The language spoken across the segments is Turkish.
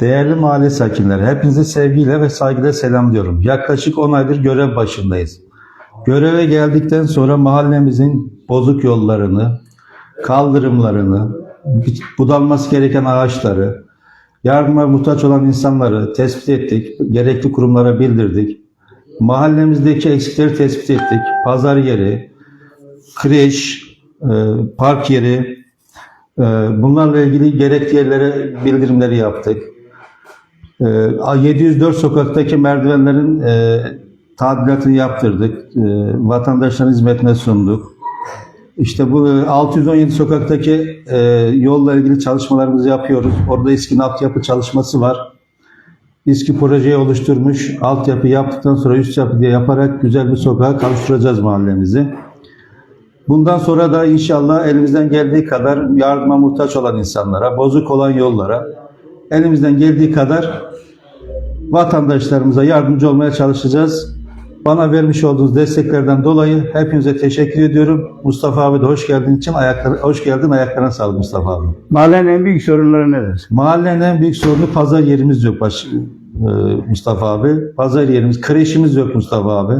Değerli mahalle sakinleri, hepinizi sevgiyle ve saygıyla selamlıyorum. Yaklaşık 10 aydır görev başındayız. Göreve geldikten sonra mahallemizin bozuk yollarını, kaldırımlarını, budanması gereken ağaçları, yardıma muhtaç olan insanları tespit ettik, gerekli kurumlara bildirdik. Mahallemizdeki eksikleri tespit ettik. Pazar yeri, kreş, e, park yeri, bunlarla ilgili gerekli yerlere bildirimleri yaptık. E, 704 sokaktaki merdivenlerin e, tadilatını yaptırdık. E, vatandaşların hizmetine sunduk. İşte bu e, 617 sokaktaki e, yolla ilgili çalışmalarımızı yapıyoruz. Orada İSKİ'nin altyapı çalışması var. İSKİ projeyi oluşturmuş. Altyapı yaptıktan sonra üst yapı diye yaparak güzel bir sokağa kavuşturacağız mahallemizi. Bundan sonra da inşallah elimizden geldiği kadar yardıma muhtaç olan insanlara, bozuk olan yollara elimizden geldiği kadar vatandaşlarımıza yardımcı olmaya çalışacağız. Bana vermiş olduğunuz desteklerden dolayı hepinize teşekkür ediyorum. Mustafa abi de hoş geldin için ayakları, hoş geldin ayaklarına sağlık Mustafa abi. Mahallenin en büyük sorunları nedir? Mahallenin en büyük sorunu pazar yerimiz yok baş, e, Mustafa abi. Pazar yerimiz, kreşimiz yok Mustafa abi.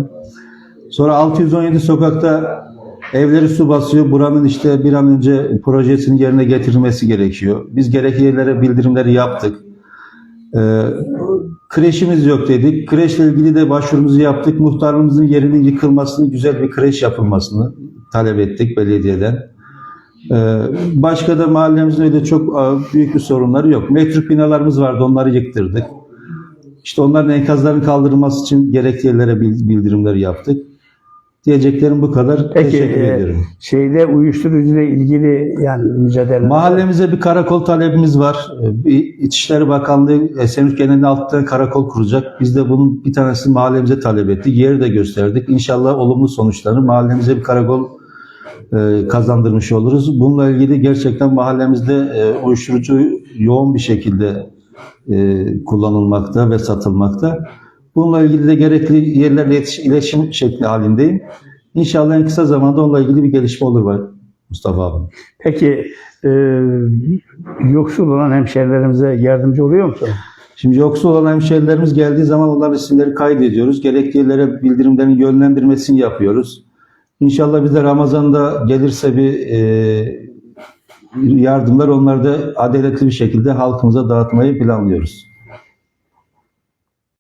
Sonra 617 sokakta evleri su basıyor. Buranın işte bir an önce projesinin yerine getirilmesi gerekiyor. Biz gerekli yerlere bildirimleri yaptık. Ee, kreşimiz yok dedik. Kreşle ilgili de başvurumuzu yaptık. Muhtarımızın yerinin yıkılmasını, güzel bir kreş yapılmasını talep ettik belediyeden. Ee, başka da mahallemizde öyle çok e, büyük bir sorunları yok. Metrik binalarımız vardı, onları yıktırdık. İşte onların enkazların kaldırılması için gerekli yerlere bil- bildirimleri yaptık. Diyeceklerim bu kadar. Peki Teşekkür e, ediyorum. şeyde uyuşturucuyla ilgili yani mücadele Mahallemize bir karakol talebimiz var. Ee, Bir İçişleri Bakanlığı Esenlik genelinde alttan karakol kuracak. Biz de bunun bir tanesini mahallemize talep ettik. Yeri de gösterdik. İnşallah olumlu sonuçlanır. Mahallemize bir karakol e, kazandırmış oluruz. Bununla ilgili gerçekten mahallemizde e, uyuşturucu yoğun bir şekilde e, kullanılmakta ve satılmakta. Bununla ilgili de gerekli yerlerle iletişim şekli halindeyim. İnşallah en kısa zamanda onunla ilgili bir gelişme olur var Mustafa abi. Peki e, yoksul olan hemşehrilerimize yardımcı oluyor musun? Şimdi yoksul olan hemşehrilerimiz geldiği zaman onların isimleri kaydediyoruz. Gerekli yerlere bildirimlerin yönlendirmesini yapıyoruz. İnşallah bize Ramazan'da gelirse bir e, yardımlar onları da adaletli bir şekilde halkımıza dağıtmayı planlıyoruz.